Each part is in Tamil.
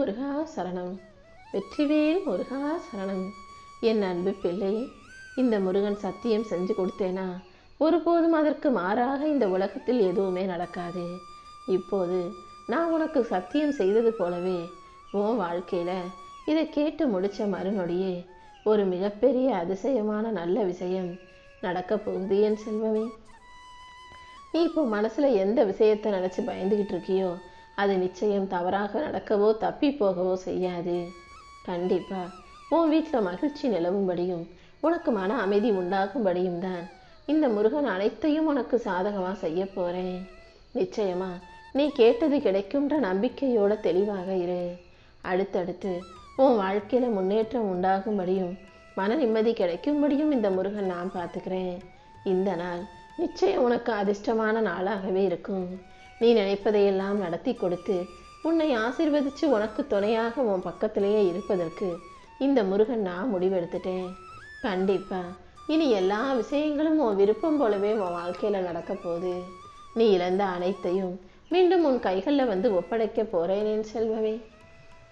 முருகா சரணம். வெற்றிவேல் முருகா சரணம். என் அன்பு பிள்ளை இந்த முருகன் சத்தியம் செஞ்சு கொடுத்தேனா? ஒருபோதும் அதற்கு மாறாக இந்த உலகத்தில் எதுவுமே நடக்காது. இப்போது நான் உனக்கு சத்தியம் செய்தது போலவே உன் வாழ்க்கையில இதை கேட்டு முடிச்ச மறுநொடியே ஒரு மிகப்பெரிய அதிசயமான நல்ல விஷயம் நடக்க போகுது என் செல்வமே. நீ இப்போ மனசுல எந்த விஷயத்தை நினைச்சு பயந்துகிட்டு இருக்கியோ அது நிச்சயம் தவறாக நடக்கவோ தப்பி போகவோ செய்யாது. கண்டிப்பா. உன் வீட்டில் மகிழ்ச்சி நிலவும்படியும் உனக்கு மன அமைதி உண்டாகும்படியும் தான் இந்த முருகன் அனைத்தையும் உனக்கு சாதகமாக செய்ய போகிறேன் நிச்சயமா நீ கேட்டது கிடைக்கும்ன்ற நம்பிக்கையோட தெளிவாக இரு. அடுத்தடுத்து உன் வாழ்க்கையில் முன்னேற்றம் உண்டாகும்படியும் மன நிம்மதி கிடைக்கும்படியும் இந்த முருகன் நான் பார்த்துக்கிறேன். இந்த நாள் நிச்சயம் உனக்கு அதிர்ஷ்டமான நாளாகவே இருக்கும். நீ நினைப்பதையெல்லாம் நடத்தி கொடுத்து உன்னை ஆசிர்வதித்து உனக்கு துணையாக உன் பக்கத்திலேயே இருப்பதற்கு இந்த முருகன் நான் முடிவெடுத்துட்டேன். கண்டிப்பா இனி எல்லா விஷயங்களும் உன் விருப்பம் போலவே உன் வாழ்க்கையில நடக்க போகுது. நீ இழந்த அனைத்தையும் மீண்டும் உன் கைகளில் வந்து ஒப்படைக்க போறேன் செல்வவே செல்வமே.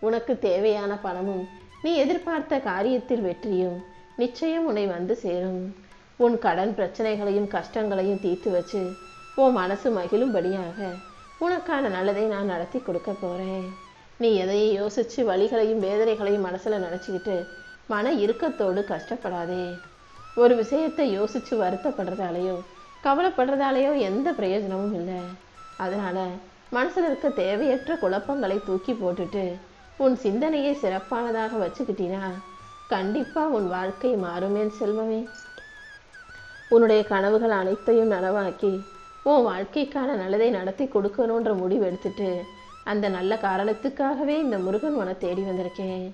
உனக்கு தேவையான பணமும் நீ எதிர்பார்த்த காரியத்தில் வெற்றியும் நிச்சயம் உன்னை வந்து சேரும். உன் கடன் பிரச்சனைகளையும் கஷ்டங்களையும் தீர்த்து வச்சு உன் மனசு மகிழும்படியாக உனக்கான நல்லதை நான் நடத்தி கொடுக்க போகிறேன் நீ எதையும் யோசித்து வழிகளையும் வேதனைகளையும் மனசில் நினச்சிக்கிட்டு மன இறுக்கத்தோடு கஷ்டப்படாதே. ஒரு விஷயத்தை யோசித்து வருத்தப்படுறதாலேயோ கவலைப்படுறதாலேயோ எந்த பிரயோஜனமும் இல்லை. அதனால் மனசில் இருக்க தேவையற்ற குழப்பங்களை தூக்கி போட்டுட்டு உன் சிந்தனையை சிறப்பானதாக வச்சுக்கிட்டினா கண்டிப்பாக உன் வாழ்க்கை மாறுமேன் செல்வமே. உன்னுடைய கனவுகள் அனைத்தையும் நனவாக்கி உன் வாழ்க்கைக்கான நல்லதை நடத்தி கொடுக்கணுன்ற முடிவு எடுத்துட்டு அந்த நல்ல காரணத்துக்காகவே இந்த முருகன் உன தேடி வந்திருக்கேன்.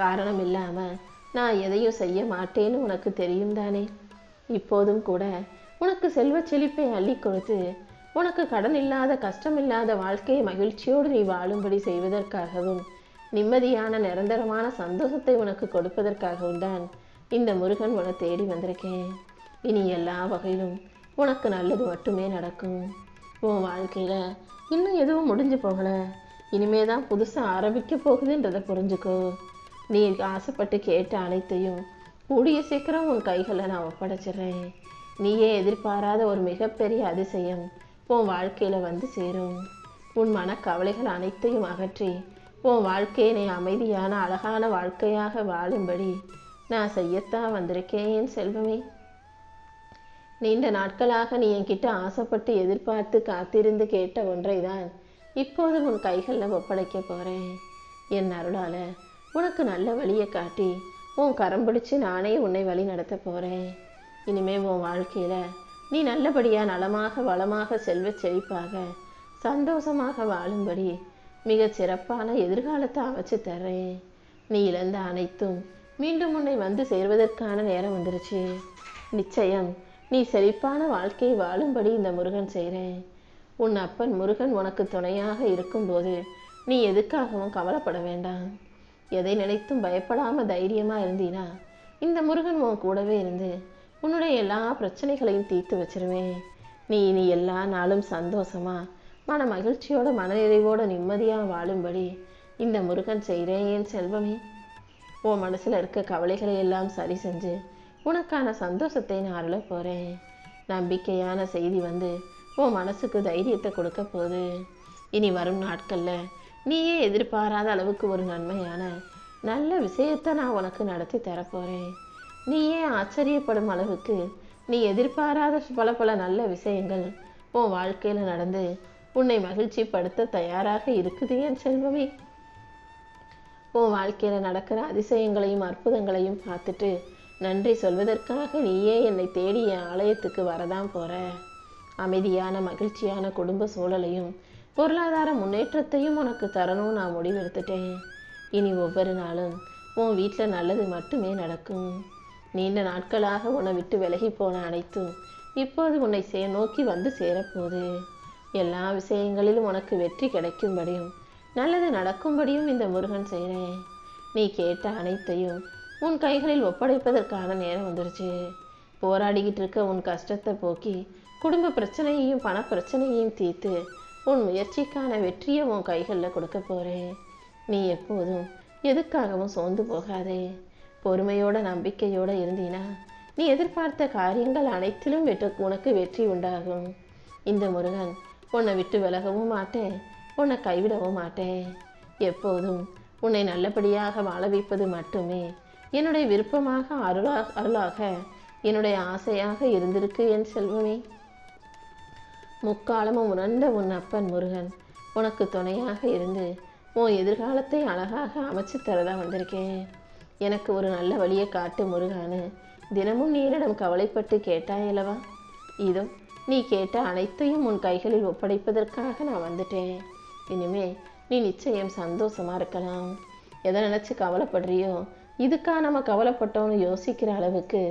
காரணம் இல்லாமல் நான் எதையும் செய்ய மாட்டேன்னு உனக்கு தெரியும் தானே. இப்போதும் கூட உனக்கு செல்வ செழிப்பை அள்ளி கொடுத்து உனக்கு கடன் இல்லாத கஷ்டம் இல்லாத வாழ்க்கையை மகிழ்ச்சியோடு நீ வாழும்படி செய்வதற்காகவும் நிம்மதியான நிரந்தரமான சந்தோஷத்தை உனக்கு கொடுப்பதற்காகவும் தான் இந்த முருகன் உன தேடி வந்திருக்கேன். இனி எல்லா வகையிலும் உனக்கு நல்லது மட்டுமே நடக்கும். உன் வாழ்க்கையில் இன்னும் எதுவும் முடிஞ்சு போகல. இனிமே தான் புதுசாக ஆரம்பிக்க போகுதுன்றதை புரிஞ்சுக்கோ. நீ ஆசைப்பட்டு கேட்ட அனைத்தையும் கூடிய சீக்கிரம் உன் கைகளில் நான் ஒப்படைச்சிடுறேன். நீயே எதிர்பாராத ஒரு மிகப்பெரிய அதிசயம் உன் வாழ்க்கையில் வந்து சேரும். உன் மனக்கவலைகள் அனைத்தையும் அகற்றி உன் வாழ்க்கையை நீ அமைதியான அழகான வாழ்க்கையாக வாழும்படி நான் செய்யத்தான் வந்திருக்கேன் என் செல்வமே. நீண்ட நாட்களாக நீ என்கிட்ட ஆசைப்பட்டு எதிர்பார்த்து காத்திருந்து கேட்ட ஒன்றைதான் இப்போது உன் கைகளில் ஒப்படைக்க போகிறேன் என் அருளால உனக்கு நல்ல வழியை காட்டி உன் கரம் பிடிச்சி நானே உன்னை வழி நடத்த போகிறேன் இனிமே உன் வாழ்க்கையில் நீ நல்லபடியாக நலமாக வளமாக செல்வச் செழிப்பாக சந்தோஷமாக வாழும்படி மிக சிறப்பான எதிர்காலத்தை அமைச்சு தர்றேன். நீ இழந்த அனைத்தும் மீண்டும் உன்னை வந்து சேர்வதற்கான நேரம் வந்துருச்சு. நிச்சயம் நீ செழிப்பான வாழ்க்கையை வாழும்படி இந்த முருகன் செய்கிறேன். உன் அப்பன் முருகன் உனக்கு துணையாக இருக்கும்போது நீ எதுக்காகவும் கவலைப்பட வேண்டாம். எதை நினைத்தும் பயப்படாமல் தைரியமாக இருந்தீனா இந்த முருகன் உன் கூடவே இருந்து உன்னுடைய எல்லா பிரச்சனைகளையும் தீர்த்து வச்சிருவேன். நீ இனி எல்லா நாளும் சந்தோஷமா மன மகிழ்ச்சியோட மனநிறைவோட நிம்மதியாக வாழும்படி இந்த முருகன் செய்கிறேன் என் செல்வமே. உன் மனசில் இருக்க கவலைகளை எல்லாம் சரி செஞ்சு உனக்கான சந்தோஷத்தை நான் அருள போகிறேன் நம்பிக்கையான செய்தி வந்து உன் மனசுக்கு தைரியத்தை கொடுக்க போகுது. இனி வரும் நாட்களில் நீயே எதிர்பாராத அளவுக்கு ஒரு நன்மையான நல்ல விஷயத்தை நான் உனக்கு நடத்தி தரப்போகிறேன் நீயே ஆச்சரியப்படும் அளவுக்கு நீ எதிர்பாராத பல பல நல்ல விஷயங்கள் உன் வாழ்க்கையில் நடந்து உன்னை மகிழ்ச்சிப்படுத்த தயாராக இருக்குது என் செல்வமே. உன் வாழ்க்கையில் நடக்கிற அதிசயங்களையும் அற்புதங்களையும் பார்த்துட்டு நன்றி சொல்வதற்காக நீயே என்னை தேடி என் ஆலயத்துக்கு வரதான் போற. அமைதியான மகிழ்ச்சியான குடும்ப சூழலையும் பொருளாதார முன்னேற்றத்தையும் உனக்கு தரணும் நான் முடிவெடுத்துட்டேன். இனி ஒவ்வொரு நாளும் உன் வீட்டில் நல்லது மட்டுமே நடக்கும். நீண்ட நாட்களாக உன்னை விட்டு விலகி போன அனைத்தும் இப்போது உன்னை சே நோக்கி வந்து சேரப்போகுது. எல்லா விஷயங்களிலும் உனக்கு வெற்றி கிடைக்கும்படியும் நல்லது நடக்கும்படியும் இந்த முருகன் செய்கிறேன் நீ கேட்ட அனைத்தையும் உன் கைகளில் ஒப்படைப்பதற்கான நேரம் வந்துருச்சு. போராடிக்கிட்டு இருக்க உன் கஷ்டத்தை போக்கி குடும்ப பிரச்சனையையும் பண பிரச்சனையையும் தீர்த்து உன் முயற்சிக்கான வெற்றியை உன் கைகளில் கொடுக்க போகிறேன் நீ எப்போதும் எதுக்காகவும் சோர்ந்து போகாதே. பொறுமையோட நம்பிக்கையோட இருந்தீனா நீ எதிர்பார்த்த காரியங்கள் அனைத்திலும் வெற்று உனக்கு வெற்றி உண்டாகும். இந்த முருகன் உன்னை விட்டு விலகவும் மாட்டேன். உன்னை கைவிடவும் மாட்டேன். எப்போதும் உன்னை நல்லபடியாக வாழ வைப்பது மட்டுமே என்னுடைய விருப்பமாக அருளாக அருளாக என்னுடைய ஆசையாக இருந்திருக்கு என் செல்வமே. முக்காலமும் உணர்ந்த உன் அப்பன் முருகன் உனக்கு துணையாக இருந்து உன் எதிர்காலத்தை அழகாக அமைச்சு தரதா வந்திருக்கேன். எனக்கு ஒரு நல்ல வழியை காட்டு முருகான்னு தினமும் நீரிடம் கவலைப்பட்டு கேட்டாயல்லவா இதோ நீ கேட்ட அனைத்தையும் உன் கைகளில் ஒப்படைப்பதற்காக நான் வந்துட்டேன். இனிமே நீ நிச்சயம் சந்தோஷமா இருக்கலாம். எதை நினச்சி கவலைப்படுறியோ இதுக்கா நம்ம கவலைப்பட்டோன்னு யோசிக்கிற அளவுக்கு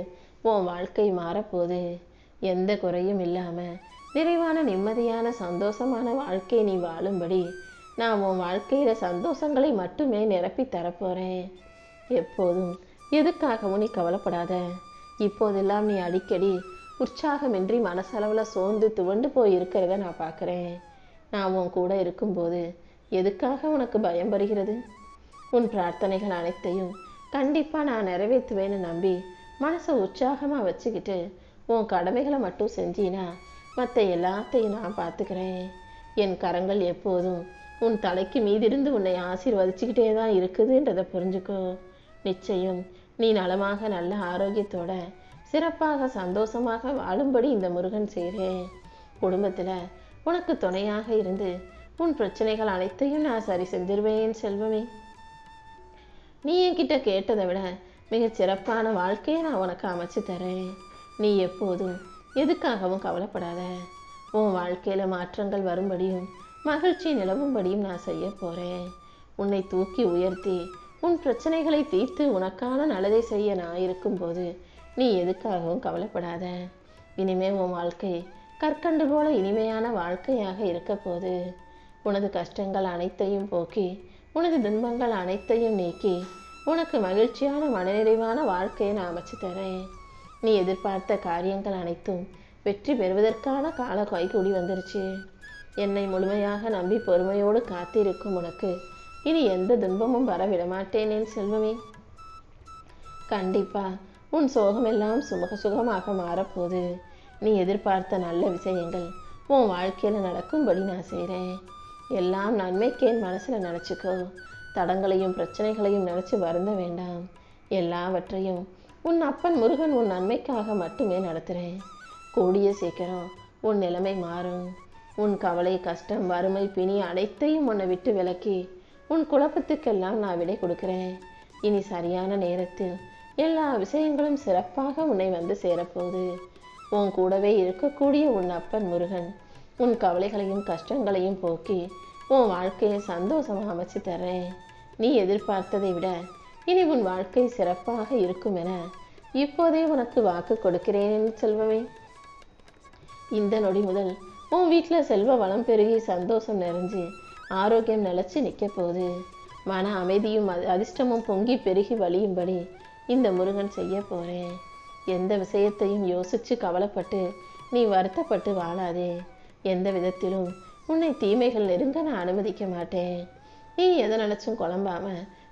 உன் வாழ்க்கை மாறப்போது எந்த குறையும் இல்லாமல் நிறைவான நிம்மதியான சந்தோஷமான வாழ்க்கையை நீ வாழும்படி நான் உன் வாழ்க்கையில் சந்தோஷங்களை மட்டுமே நிரப்பி தரப்போகிறேன் எப்போதும் எதுக்காகவும் நீ கவலைப்படாத. இப்போதெல்லாம் நீ அடிக்கடி உற்சாகமின்றி மனசளவில் சோர்ந்து துவண்டு போய் இருக்கிறத நான் பார்க்குறேன் நான் உன் கூட இருக்கும்போது எதுக்காக உனக்கு பயம் வருகிறது உன் பிரார்த்தனைகள் அனைத்தையும் கண்டிப்பாக நான் நிறைவேற்றுவேன்னு நம்பி மனசை உற்சாகமாக வச்சுக்கிட்டு உன் கடமைகளை மட்டும் செஞ்சினா மற்ற எல்லாத்தையும் நான் பார்த்துக்கிறேன். என் கரங்கள் எப்போதும் உன் தலைக்கு மீதிருந்து உன்னை ஆசீர்வதிச்சுக்கிட்டே தான் இருக்குதுன்றதை புரிஞ்சுக்கோ. நிச்சயம் நீ நலமாக நல்ல ஆரோக்கியத்தோட சிறப்பாக சந்தோஷமாக வாழும்படி இந்த முருகன் செய்கிறேன் குடும்பத்தில் உனக்கு துணையாக இருந்து உன் பிரச்சனைகள் அனைத்தையும் நான் சரி செஞ்சிருவேன் செல்வமே. நீ என்கிட்ட கேட்டதை விட மிகச் சிறப்பான வாழ்க்கையை நான் உனக்கு அமைச்சு தரேன். நீ எப்போதும் எதுக்காகவும் கவலைப்படாத. உன் வாழ்க்கையில் மாற்றங்கள் வரும்படியும் மகிழ்ச்சி நிலவும்படியும் நான் செய்ய போகிறேன் உன்னை தூக்கி உயர்த்தி உன் பிரச்சனைகளை தீர்த்து உனக்கான நல்லதை செய்ய நான் இருக்கும்போது நீ எதுக்காகவும் கவலைப்படாத. இனிமே உன் வாழ்க்கை கற்கண்டு போல இனிமையான வாழ்க்கையாக இருக்க போது உனது கஷ்டங்கள் அனைத்தையும் போக்கி உனது துன்பங்கள் அனைத்தையும் நீக்கி உனக்கு மகிழ்ச்சியான மனநிறைவான வாழ்க்கையை நான் அமைச்சு தரேன். நீ எதிர்பார்த்த காரியங்கள் அனைத்தும் வெற்றி பெறுவதற்கான கால கைகூடி வந்துருச்சு. என்னை முழுமையாக நம்பி பொறுமையோடு காத்திருக்கும் உனக்கு இனி எந்த துன்பமும் வர விடமாட்டேன் செல்வமே. கண்டிப்பா உன் சோகமெல்லாம் சுமக சுகமாக மாறப்போகுது. நீ எதிர்பார்த்த நல்ல விஷயங்கள் உன் வாழ்க்கையில் நடக்கும்படி நான் செய்கிறேன் எல்லாம் நன்மைக்கேன் மனசில் நினச்சிக்கோ. தடங்களையும் பிரச்சனைகளையும் நினச்சி வருந்த வேண்டாம். எல்லாவற்றையும் உன் அப்பன் முருகன் உன் நன்மைக்காக மட்டுமே நடத்துகிறேன் கூடிய சீக்கிரம் உன் நிலைமை மாறும். உன் கவலை கஷ்டம் வறுமை பிணி அனைத்தையும் உன்னை விட்டு விலக்கி உன் குழப்பத்துக்கெல்லாம் நான் விடை கொடுக்கிறேன். இனி சரியான நேரத்தில் எல்லா விஷயங்களும் சிறப்பாக உன்னை வந்து சேரப்போகுது. உன் கூடவே இருக்கக்கூடிய உன் அப்பன் முருகன் உன் கவலைகளையும் கஷ்டங்களையும் போக்கி உன் வாழ்க்கையை சந்தோஷமாக அமைச்சு தர்றேன். நீ எதிர்பார்த்ததை விட இனி உன் வாழ்க்கை சிறப்பாக இருக்கும் என இப்போதே உனக்கு வாக்கு கொடுக்கிறேன் செல்வமே. இந்த நொடி முதல் உன் வீட்டில் செல்வ வளம் பெருகி சந்தோஷம் நிறைஞ்சு ஆரோக்கியம் நிலச்சி நிற்க போகுது. மன அமைதியும் அதிர்ஷ்டமும் பொங்கி பெருகி வழியும்படி இந்த முருகன் செய்ய போகிறேன் எந்த விஷயத்தையும் யோசித்து கவலைப்பட்டு நீ வருத்தப்பட்டு வாழாதே. எந்த விதத்திலும் உன்னை தீமைகள் நெருங்க நான் அனுமதிக்க மாட்டேன். நீ எதை நினச்சும் குழம்பாம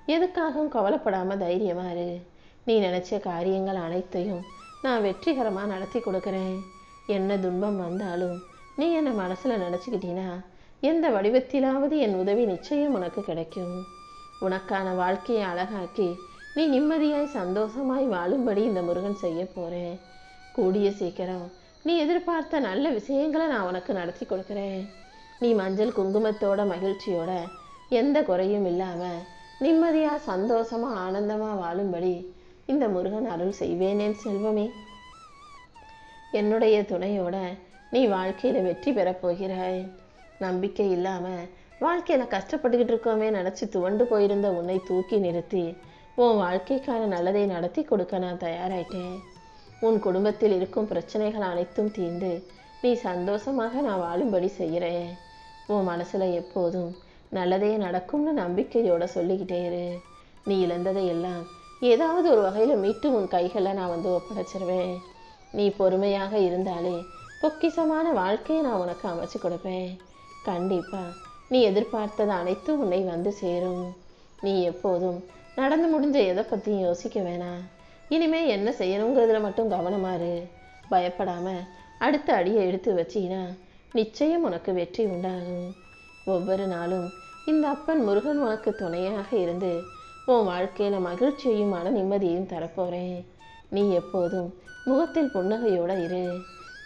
எதுக்காகவும் கவலைப்படாம தைரியமா இரு. நீ நினச்ச காரியங்கள் அனைத்தையும் நான் வெற்றிகரமாக நடத்தி கொடுக்குறேன். என்ன துன்பம் வந்தாலும் நீ என்னை மனசில் நினச்சிக்கிட்டீன்னா எந்த வடிவத்திலாவது என் உதவி நிச்சயம் உனக்கு கிடைக்கும். உனக்கான வாழ்க்கையை அழகாக்கி நீ நிம்மதியாய் சந்தோஷமாய் வாழும்படி இந்த முருகன் செய்ய போகிறேன் கூடிய சீக்கிரம் நீ எதிர்பார்த்த நல்ல விஷயங்களை நான் உனக்கு நடத்தி கொடுக்குறேன். நீ மஞ்சள் குங்குமத்தோட மகிழ்ச்சியோட எந்த குறையும் இல்லாமல் நிம்மதியாக சந்தோஷமாக ஆனந்தமாக வாழும்படி இந்த முருகன் அருள் செய்வேனேன் செல்வமே. என்னுடைய துணையோட நீ வாழ்க்கையில் வெற்றி பெறப்போகிறாய் நம்பிக்கை இல்லாமல் வாழ்க்கையில் கஷ்டப்பட்டுக்கிட்டு இருக்கோமே நினச்சி துவண்டு போயிருந்த உன்னை தூக்கி நிறுத்தி உன் வாழ்க்கைக்கான நல்லதை நடத்தி கொடுக்க நான் தயாராயிட்டேன். உன் குடும்பத்தில் இருக்கும் பிரச்சனைகள் அனைத்தும் தீர்ந்து நீ சந்தோஷமாக நான் வாழும்படி செய்கிறேன். உன் மனசில் எப்போதும் நல்லதே நடக்கும்னு நம்பிக்கையோட சொல்லிக்கிட்டே இரு. நீ இழந்ததை எல்லாம் ஏதாவது ஒரு வகையில் மீட்டு உன் கைகளை நான் வந்து ஒப்படைச்சிருவேன். நீ பொறுமையாக இருந்தாலே பொக்கிஷமான வாழ்க்கையை நான் உனக்கு அமைச்சு கொடுப்பேன். கண்டிப்பாக நீ எதிர்பார்த்தது அனைத்தும் உன்னை வந்து சேரும். நீ எப்போதும் நடந்து முடிஞ்ச எதை பற்றியும் யோசிக்க வேணாம். இனிமேல் என்ன செய்யணுங்கிறதுல மட்டும் கவனமாரு பயப்படாமல் அடுத்த அடியை எடுத்து வச்சீனா நிச்சயம் உனக்கு வெற்றி உண்டாகும். ஒவ்வொரு நாளும் இந்த அப்பன் முருகன் உனக்கு துணையாக இருந்து உன் வாழ்க்கையில மகிழ்ச்சியையும் மன நிம்மதியும் தரப்போறேன். நீ எப்போதும் முகத்தில் புன்னகையோடு இரு.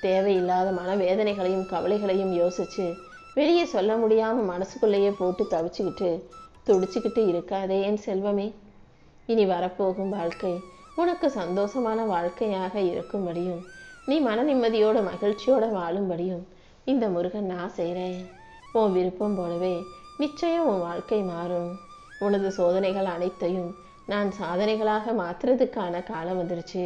தேவையில்லாத மனவேதனைகளையும் கவலைகளையும் யோசிச்சு வெளியே சொல்ல முடியாமல் மனசுக்குள்ளேயே போட்டு தவிச்சுக்கிட்டு துடிச்சுக்கிட்டு இருக்காதே என் செல்வமே. இனி வரப்போகும் வாழ்க்கை உனக்கு சந்தோஷமான வாழ்க்கையாக இருக்கும்படியும் நீ மன நிம்மதியோட மகிழ்ச்சியோட வாழும்படியும் இந்த முருகன் நான் செய்கிறேன் உன் விருப்பம் போலவே நிச்சயம் உன் வாழ்க்கை மாறும். உனது சோதனைகள் அனைத்தையும் நான் சாதனைகளாக மாற்றுறதுக்கான காலம் வந்துருச்சு.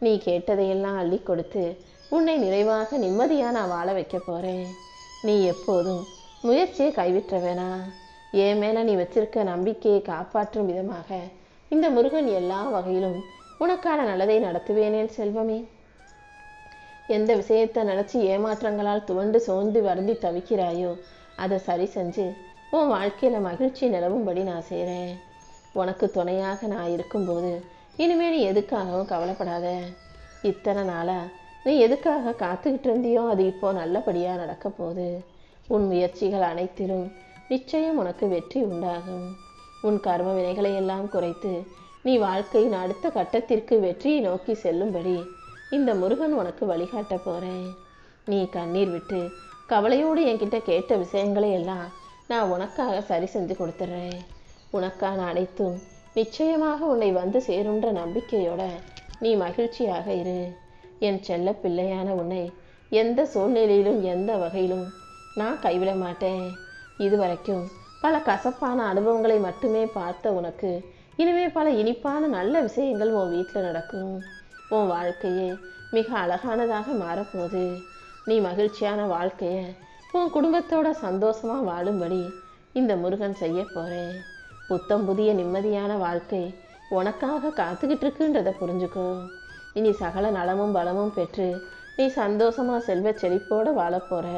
நீ கேட்டதையெல்லாம் அள்ளி கொடுத்து உன்னை நிறைவாக நிம்மதியாக நான் வாழ வைக்க போகிறேன் நீ எப்போதும் முயற்சியை கைவிட்ட வேணா என் மேலே நீ வச்சிருக்க நம்பிக்கையை காப்பாற்றும் விதமாக இந்த முருகன் எல்லா வகையிலும் உனக்கான நல்லதை நடத்துவேனேன் செல்வமே. எந்த விஷயத்தை நினச்சி ஏமாற்றங்களால் துவண்டு சோர்ந்து வருந்தி தவிக்கிறாயோ அதை சரி செஞ்சு உன் வாழ்க்கையில் மகிழ்ச்சி நிலவும்படி நான் செய்கிறேன் உனக்கு துணையாக நான் இருக்கும்போது இனிமேல் நீ எதுக்காகவும் கவலைப்படாத. இத்தனை நாளா நீ எதுக்காக காத்துக்கிட்டு இருந்தியோ அது இப்போ நல்லபடியாக நடக்க போகுது. உன் முயற்சிகள் அனைத்திலும் நிச்சயம் உனக்கு வெற்றி உண்டாகும். உன் கர்ம வினைகளை எல்லாம் குறைத்து நீ வாழ்க்கையின் அடுத்த கட்டத்திற்கு வெற்றியை நோக்கி செல்லும்படி இந்த முருகன் உனக்கு வழிகாட்ட போகிறேன் நீ கண்ணீர் விட்டு கவலையோடு என்கிட்ட கேட்ட விஷயங்களை எல்லாம் நான் உனக்காக சரி செஞ்சு கொடுத்துட்றேன் உனக்கான அனைத்தும் நிச்சயமாக உன்னை வந்து சேருன்ற நம்பிக்கையோட நீ மகிழ்ச்சியாக இரு. என் செல்ல பிள்ளையான உன்னை எந்த சூழ்நிலையிலும் எந்த வகையிலும் நான் கைவிட மாட்டேன். இதுவரைக்கும் பல கசப்பான அனுபவங்களை மட்டுமே பார்த்த உனக்கு இனிமே பல இனிப்பான நல்ல விஷயங்கள் உன் வீட்டில் நடக்கும். உன் வாழ்க்கையே மிக அழகானதாக மாறப்போகுது. நீ மகிழ்ச்சியான வாழ்க்கையை உன் குடும்பத்தோட சந்தோஷமாக வாழும்படி இந்த முருகன் செய்ய போகிறேன் புத்தம் புதிய நிம்மதியான வாழ்க்கை உனக்காக காத்துக்கிட்டு இருக்குன்றதை புரிஞ்சுக்கோ. இனி சகல நலமும் பலமும் பெற்று நீ சந்தோஷமாக செல்வ செழிப்போடு வாழப்போகிற